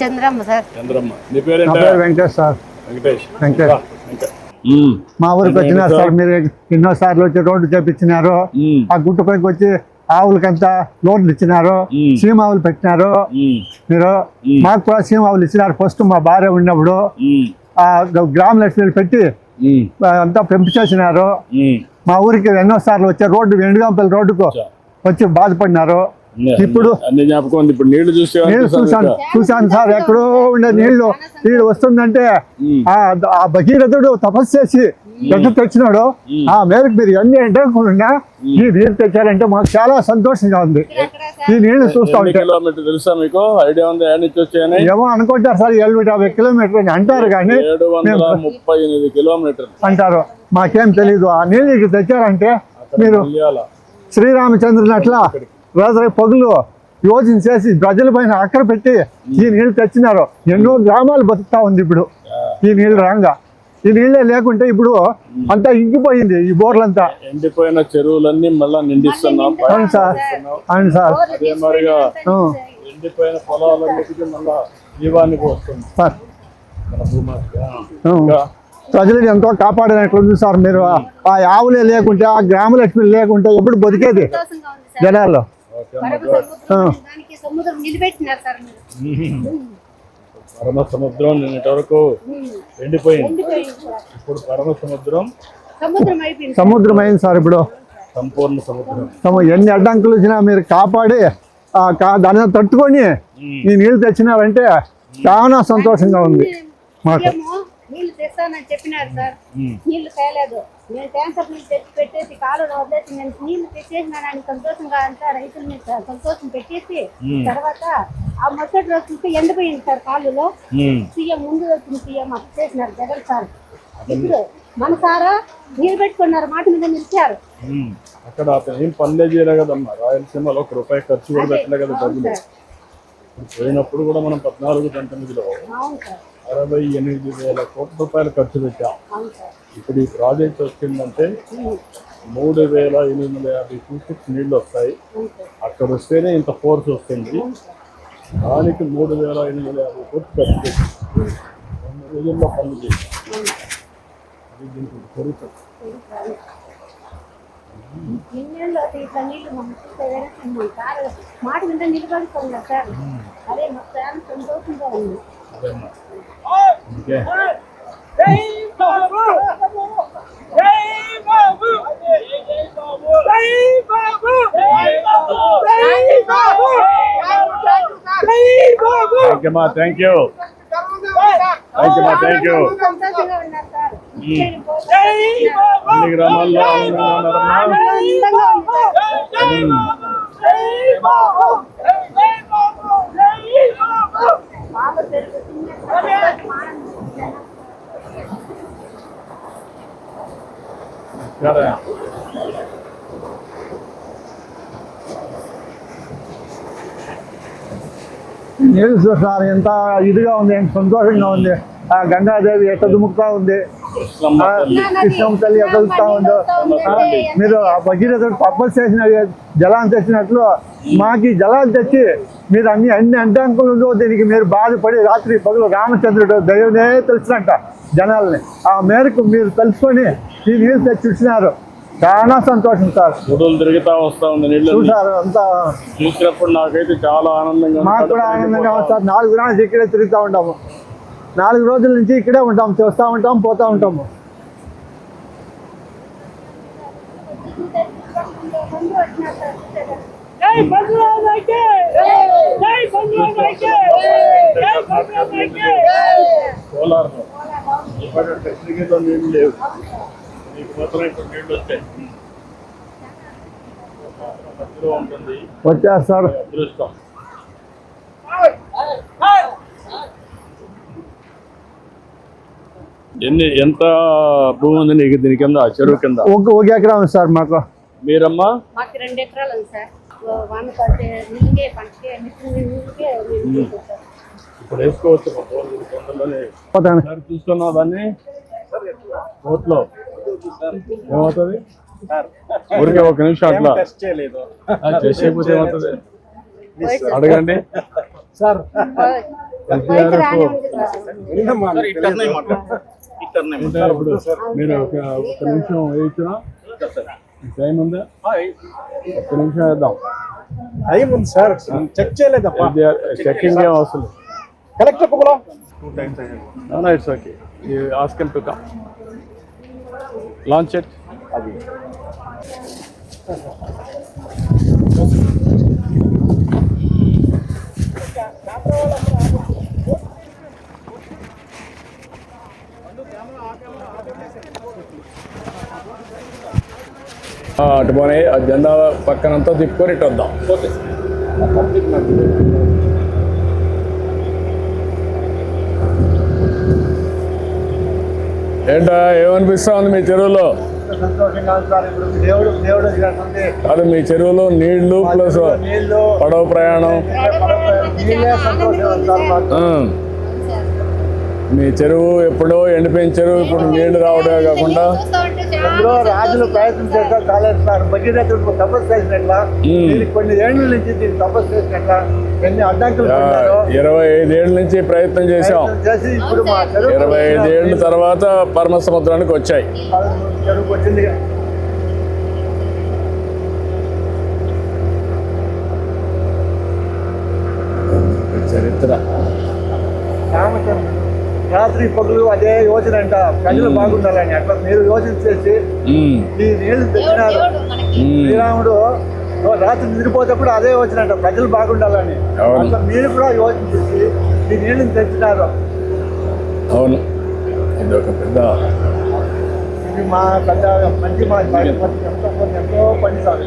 Chandramma sir Chandramma నీ నా పేరేంట పేరు వెంకటేష్ సార్ వెంకటేష్ వెంకటేష్. రా, వెంకట్. మ్మ్. మా ఊరికి వచ్చినారు సార్ మీరు ఎన్నో సార్లు వచ్చి రోడ్డు చేపించినారు. ఆ గుట్ట పైకి వచ్చి ఆవులకంతా లోన్లు ఇచ్చినారు మ్మ్. సీమ ఆవులు పెట్టినారు. మీరు. మాకు కూడా సీమ ఆవులు ఇచ్చినారు ఫస్ట్ మా భార్య ఉన్నప్పుడు. ఆ గ- గ్రామ లక్ష్మీలు పెట్టి అంతా పెంపు చేసినారు మ్మ్. మా ఊరికి ఎన్నో సార్లు వచ్చి రోడ్డు వెండుగంపల్లి రోడ్డుకు. వచ్చి బాధపడినారు ఇప్పుడు అన్ని జ్ఞాపకం ఉంది. ఇప్పుడు నీళ్ళు చూస్తే నేను అనిపిస్తుంది చూశాను. చూశాను సార్. ఎక్కడో ఉండే నీళ్ళు నీళ్ళు వస్తుందంటే. ఆ ఆ భగీరథుడు తపస్సు చేసి ఎంత తెచ్చినాడు. ఆ మేరకు మీరు ఎన్ని అంటే ఈ నీళ్ళు తెచ్చారంటే మాకు చాలా సంతోషంగా ఉంది. ఈ నీళ్ళు చూస్తా కిలోమీటర్ తెలుసా మీకు? ఐడియా ఉంది? ఏడు నుంచి వచ్చాయని? ఏమో అనుకుంటారు సార్ ఎనభై యాభై కిలోమీటర్ అని అంటారు కానీ ఏడు ముప్పై ఎనిమిది కిలోమీటర్లు. అంటారు. మాకేం తెలీదు. ఆ నీళ్ళు ఇక్కడ తెచ్చారంటే మీరు. శ్రీరామచంద్రుని అట్లా రాత్రి పగులు యోజన చేసి ప్రజల పైన అక్కర పెట్టి ఈ నీళ్ళు తెచ్చినారు. ఎన్నో గ్రామాలు బతుకుతా ఉంది ఇప్పుడు. ఈ నీళ్ళు రాగా. ఈ నీళ్ళే లేకుంటే ఇప్పుడు అంతా ఇంకిపోయింది ఈ బోర్లంతా. ఎండిపోయిన చెరువులన్నీ మళ్ళా నిండిస్తున్నాం. అవును సార్. అవును సార్. అదే మరిగా ఎండిపోయిన పొలాలన్నిటికీ మళ్ళా జీవానికి వస్తుంది సార్ ఎంతో కాపాడినట్లుంది సార్ మీరు. ఆ- ఆ ఆవులే లేకుంటే ఆ గ్రామలక్ష్మి లేకుంటే ఎప్పుడు బతికేది జనాల్లో. పరమ. సముద్రం దానికి సముద్రం నిలబెట్టినారు సార్ మీరు. పరమ సముద్రం నిన్నటి వరకు ఎండిపోయింది. ఇప్పుడు పరమ సముద్రం సముద్రం అయింది సార్ ఇప్పుడు. సంపూర్ణ సముద్రం. సమ- ఎన్ని అడ్డంకులు వచ్చినా మీరు కాపాడి దాన్ని తట్టుకొని ఈ నీళ్ళు తెచ్చినారంటే చాలా సంతోషంగా ఉంది మాకు. నీళ్ళు తెస్తానని చెప్పినారు సార్. నీళ్ళు తేలేదు. నేను ట్యాంకర్ నీళ్ళు తెచ్చి పెట్టేసి కాలు వదిలేసి నేను నీళ్ళు తెచ్చేసినానని సంతోషంగా అంతా రైతుల మీద సంతోషం పెట్టేసి తర్వాత ఆ మరుసటి రోజు చూస్తే ఎండిపోయింది సార్ కాలులో. సీఎం ముందు వచ్చిన సీఎం అప్పు చేసినారు జగన్ సార్. ఇప్పుడు మన సారా నీళ్ళు పెట్టుకున్నారు మాట మీద నిలిచారు. అక్కడ ఏం పనులే చేయలే కదమ్మా. రాయలసీమలో ఒక రూపాయి ఖర్చు కూడా పెట్టలే కదా డబ్బులు. పోయినప్పుడు కూడా మనం పద్నాలుగు పంతొమ్మిదిలో అవును సార్. అరవై ఎనిమిది వేల కోట్ల రూపాయలు ఖర్చు పెట్టాం. ఇప్పుడు ఈ ప్రాజెక్ట్ వచ్చిందంటే మూడు వేల ఎనిమిది వందల యాభై క్యూసెక్స్ నీళ్ళు వస్తాయి. అక్కడ వస్తేనే ఇంత ఫోర్స్ వస్తుంది. దానికి మూడు వేల ఎనిమిది వందల యాభై కోట్లు ఖర్చు పెట్టి. రెండు రోజుల్లో పనులు చేసి అది దీనికి మాట మీద నిలబడుతున్నా సార్. అదే మా ఫ్యాన్ సంతోషంగా ఉంది అదేమ్మా అందుకే థ్యాంక్ యూ మా థ్యాంక్ యూ థ్యాంక్ యూ మా థ్యాంక్ యూ సంతోషంగా ఉన్నారు సార్ అన్ని గ్రామాల్లో ఆనందంగా ఉన్నారమ్మా ఆనందంగా ఉంది సార్. బాగా పెరుగుతుంది ఆనందం. సరే. నీళ్ళు చూసారు ఆ గంగాదేవి ఎట్ట దుముకుతా ఉంది? కృష్ణమ్మ ఆ తల్లి. ఎదుగుతా ఉందో? మీరు ఆ భగీరథుడు తపస్సు చేసిన జలాన్ని తెచ్చినట్లు మాకి జలాలు తెచ్చి మీరు అన్ని అన్ని అడ్డంకులు దీనికి మీరు బాధపడి రాత్రి పగలు రామచంద్రుడు దైవమే తెలిసినట్ట జనాల్ని. ఆ మేరకు మీరు తెలుసుకొని ఈ నీళ్ళు తెచ్చి ఇచ్చినారు. చాలా సంతోషం సార్. గుడులు తిరుగుతా వస్తా ఉంది నీళ్ళు. అంతా? చూసినప్పుడు నాకైతే చాలా ఆనందంగా. మాకు కూడా ఆనందంగా సార్. నాలుగు రోజులు ఇక్కడే తిరుగుతూ ఉంటాము నాలుగు రోజుల నుంచి ఇక్కడే ఉంటాం చూస్తూ ఉంటాం పోతూ ఉంటాము ముందు వచ్చినారు సార్ చూసేదానికి. కోలార్లో ఇప్పుడు టెక్నికల్ నీళ్ళు లేవు నీకు మాత్రం ఇప్పుడు నీళ్ళు వస్తాయి మధ్యలో ఉంటుంది వచ్చారు సార్ అదృష్టం ఎన్ని ఎంత భూమి ఉంది నీకు దీని కింద చెరువు కింద? ఒక ఒక ఎకరా ఉంది సార్ మాకు. మీరమ్మా? మాకు రెండు ఎకరాలు ఉంది సార్. వాన పడితే నీళ్ళే పంటకే నీళ్ళకే ఇప్పుడు వేసుకోవచ్చు చూస్తున్నావు దాన్ని. కోట్లో. ఏమవుతుంది? ఊరికే ఒక నిమిషం అట్లా. ఏమవుతుంది? అడగండి. సార్. ఉంది ఇప్పుడు మీరు ఒక ఒక నిమిషం వేయించినా? టైం ఉందా? ఒక్క నిమిషం వేద్దాం. అయ్యింది సార్ చెక్ చేయలేదప్పా. చెక్కింగ్ ఏం అవసరం కలెక్టర్ కుబలా ఇట్స్ ఓకే ఆస్కల్ టు కమ్ లాంచ్ ఇట్ అది. అటు పోనీ ఆ జెండా పక్కనంతా తిప్పుకొని ఇటు వద్దాం. ఏంటా ఏమనిపిస్తా ఉంది మీ చెరువులో? అది మీ చెరువులో నీళ్ళు ప్లస్ పడవ ప్రయాణం నీళ్ళే సంతోషం ఉంది సార్ మాకు ఆ. మీ చెరువు ఎప్పుడో ఎండిపోయిన చెరువు ఇప్పుడు నీళ్ళు రావడమే కాకుండా. చూస్తా రాజులు ప్రయత్నం చేస్తారు కాలేదు సార్ భగీరథుడు తపస్సు చేసినట్ల కొన్ని ఏళ్ళ నుంచి దీనికి తపస్సు చేసినట్ల ఎన్ని అడ్డంకులు ఇరవై ఐదేళ్ళ నుంచి ప్రయత్నం చేశాం. ప్రయత్నం చేసి ఇప్పుడు మా చెరువు ఇరవై ఐదేళ్ళ తర్వాత పరమ సముద్రానికి వచ్చాయి. చెరువు వచ్చింది చరిత్ర. రామచంద్రుడు రాత్రి పగులు అదే యోచన అంట. ప్రజలు బాగుండాలని అట్లా మీరు యోచన చేసి ఉమ్, ఈ నీళ్ళు తెచ్చినారు. శ్రీరాముడు రాత్రి నిద్రపోతేప్పుడు అదే యోచన అంట. ప్రజలు బాగుండాలని. అట్లా మీరు కూడా యోచన చేసి ఈ నీళ్ళని తెచ్చినారు. అవును. ఇది ఒక పెద్ద ఇది మా పెద్ద మంచి మా ఎంతో ఎంతో పని సార్.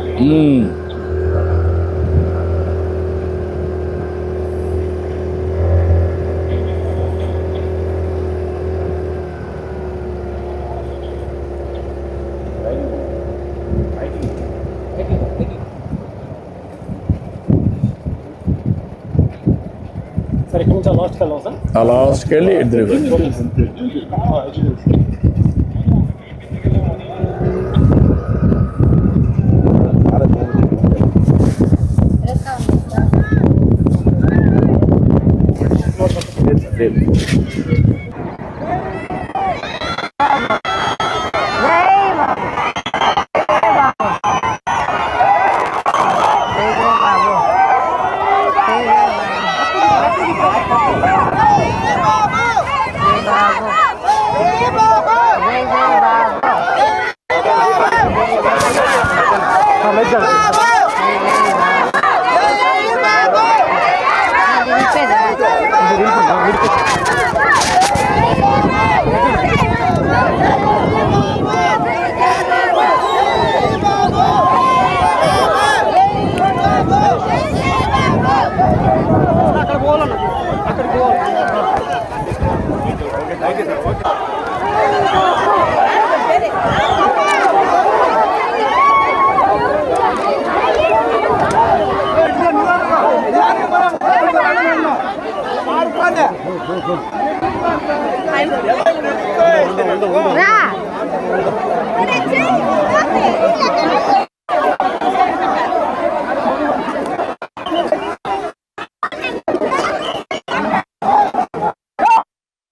ఉమ్, సరే ఇక్కడ నుంచి లాస్ట్కి వెళ్దాం సార్ ఆ 来！我来接，我来。